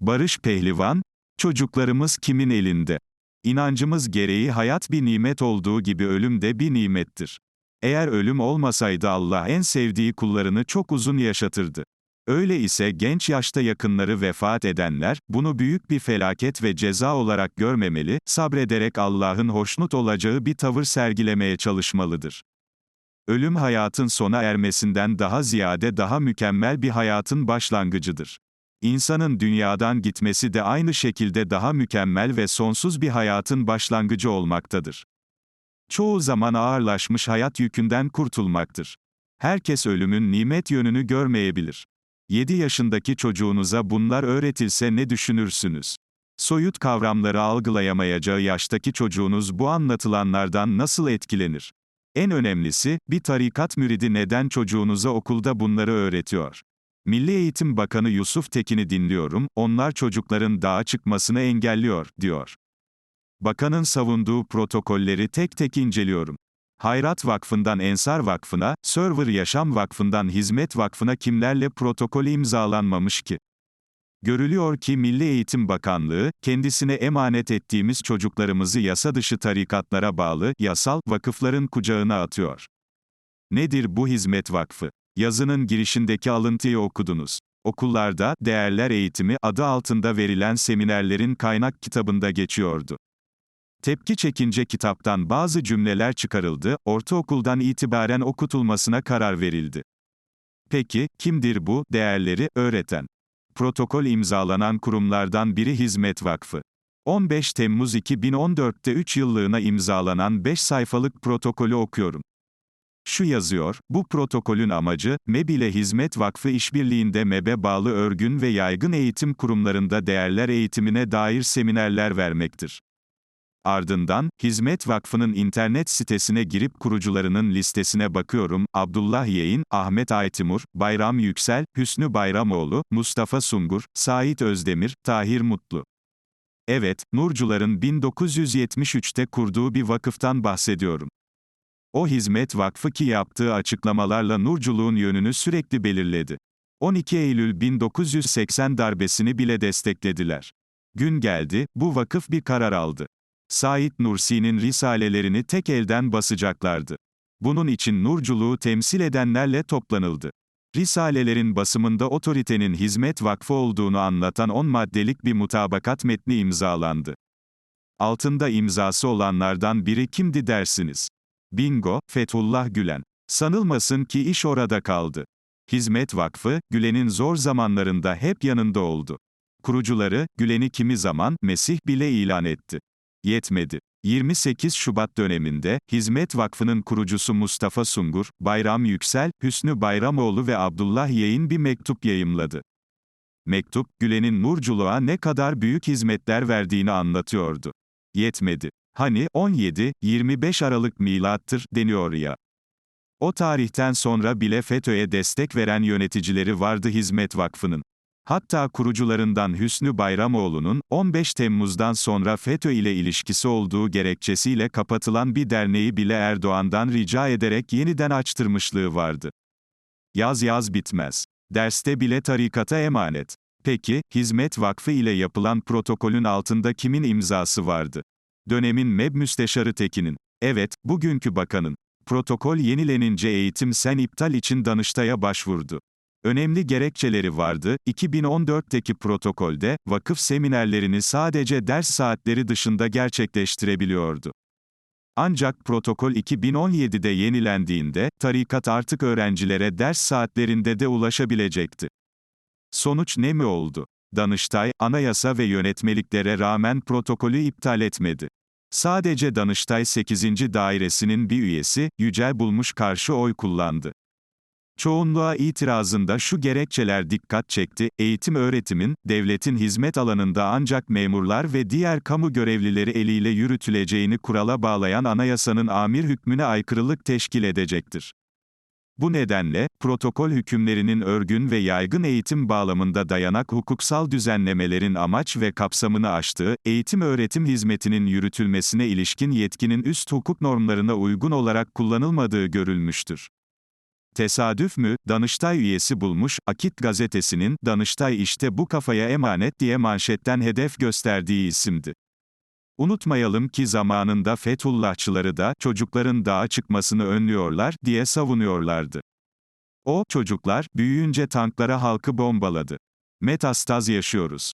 Barış Pehlivan, çocuklarımız kimin elinde? İnancımız gereği hayat bir nimet olduğu gibi ölüm de bir nimettir. Eğer ölüm olmasaydı Allah en sevdiği kullarını çok uzun yaşatırdı. Öyle ise genç yaşta yakınları vefat edenler, bunu büyük bir felaket ve ceza olarak görmemeli, sabrederek Allah'ın hoşnut olacağı bir tavır sergilemeye çalışmalıdır. Ölüm hayatın sona ermesinden daha ziyade daha mükemmel bir hayatın başlangıcıdır. İnsanın dünyadan gitmesi de aynı şekilde daha mükemmel ve sonsuz bir hayatın başlangıcı olmaktadır. Çoğu zaman ağırlaşmış hayat yükünden kurtulmaktır. Herkes ölümün nimet yönünü görmeyebilir. 7 yaşındaki çocuğunuza bunlar öğretilse ne düşünürsünüz? Soyut kavramları algılayamayacağı yaştaki çocuğunuz bu anlatılanlardan nasıl etkilenir? En önemlisi, bir tarikat müridi neden çocuğunuza okulda bunları öğretiyor? Milli Eğitim Bakanı Yusuf Tekin'i dinliyorum, onlar çocukların dağa çıkmasını engelliyor, diyor. Bakanın savunduğu protokolleri tek tek inceliyorum. Hayrat Vakfı'ndan Ensar Vakfı'na, Server Yaşam Vakfı'ndan Hizmet Vakfı'na kimlerle protokol imzalanmamış ki? Görülüyor ki Milli Eğitim Bakanlığı, kendisine emanet ettiğimiz çocuklarımızı yasa dışı tarikatlara bağlı, yasal, vakıfların kucağına atıyor. Nedir bu hizmet vakfı? Yazının girişindeki alıntıyı okudunuz. Okullarda, değerler eğitimi adı altında verilen seminerlerin kaynak kitabında geçiyordu. Tepki çekince kitaptan bazı cümleler çıkarıldı, ortaokuldan itibaren okutulmasına karar verildi. Peki, kimdir bu, değerleri, öğreten? Protokol imzalanan kurumlardan biri Hizmet Vakfı. 15 Temmuz 2014'te 3 yıllığına imzalanan 5 sayfalık protokolü okuyorum. Şu yazıyor, bu protokolün amacı, MEB ile Hizmet Vakfı işbirliğinde MEB'e bağlı örgün ve yaygın eğitim kurumlarında değerler eğitimine dair seminerler vermektir. Ardından, Hizmet Vakfı'nın internet sitesine girip kurucularının listesine bakıyorum, Abdullah Yeğin, Ahmet Aytimur, Bayram Yüksel, Hüsnü Bayramoğlu, Mustafa Sungur, Sait Özdemir, Tahir Mutlu. Evet, Nurcuların 1973'te kurduğu bir vakıftan bahsediyorum. O hizmet vakfı ki yaptığı açıklamalarla Nurculuğun yönünü sürekli belirledi. 12 Eylül 1980 darbesini bile desteklediler. Gün geldi, bu vakıf bir karar aldı. Said Nursi'nin risalelerini tek elden basacaklardı. Bunun için Nurculuğu temsil edenlerle toplanıldı. Risalelerin basımında otoritenin hizmet vakfı olduğunu anlatan 10 maddelik bir mutabakat metni imzalandı. Altında imzası olanlardan biri kimdi dersiniz? Bingo, Fethullah Gülen. Sanılmasın ki iş orada kaldı. Hizmet Vakfı, Gülen'in zor zamanlarında hep yanında oldu. Kurucuları, Gülen'i kimi zaman, Mesih bile ilan etti. Yetmedi. 28 Şubat döneminde, Hizmet Vakfı'nın kurucusu Mustafa Sungur, Bayram Yüksel, Hüsnü Bayramoğlu ve Abdullah Yeğin bir mektup yayımladı. Mektup, Gülen'in Nurculuğa ne kadar büyük hizmetler verdiğini anlatıyordu. Yetmedi. Hani 17-25 Aralık milattır deniyor ya. O tarihten sonra bile FETÖ'ye destek veren yöneticileri vardı Hizmet Vakfı'nın. Hatta kurucularından Hüsnü Bayramoğlu'nun 15 Temmuz'dan sonra FETÖ ile ilişkisi olduğu gerekçesiyle kapatılan bir derneği bile Erdoğan'dan rica ederek yeniden açtırmışlığı vardı. Yaz yaz bitmez. Derste bile tarikata emanet. Peki, Hizmet Vakfı ile yapılan protokolün altında kimin imzası vardı? Dönemin MEB Müsteşarı Tekin'in. Evet, bugünkü bakanın. Protokol yenilenince eğitim sen iptal için Danıştay'a başvurdu. Önemli gerekçeleri vardı. 2014'teki protokolde, vakıf seminerlerini sadece ders saatleri dışında gerçekleştirebiliyordu. Ancak protokol 2017'de yenilendiğinde, tarikat artık öğrencilere ders saatlerinde de ulaşabilecekti. Sonuç ne mi oldu? Danıştay, anayasa ve yönetmeliklere rağmen protokolü iptal etmedi. Sadece Danıştay 8. Dairesi'nin bir üyesi, Yücel Bulmuş karşı oy kullandı. Çoğunluğa itirazında şu gerekçeler dikkat çekti, eğitim öğretimin, devletin hizmet alanında ancak memurlar ve diğer kamu görevlileri eliyle yürütüleceğini kurala bağlayan anayasanın amir hükmüne aykırılık teşkil edecektir. Bu nedenle, protokol hükümlerinin örgün ve yaygın eğitim bağlamında dayanak hukuksal düzenlemelerin amaç ve kapsamını aştığı, eğitim öğretim hizmetinin yürütülmesine ilişkin yetkinin üst hukuk normlarına uygun olarak kullanılmadığı görülmüştür. Tesadüf mü, Danıştay üyesi bulmuş, Akit gazetesinin, Danıştay işte bu kafaya emanet diye manşetten hedef gösterdiği isimdi. Unutmayalım ki zamanında Fethullahçıları da, çocukların dağa çıkmasını önlüyorlar, diye savunuyorlardı. O, çocuklar, büyüyünce tanklara halkı bombaladı. Metastaz yaşıyoruz.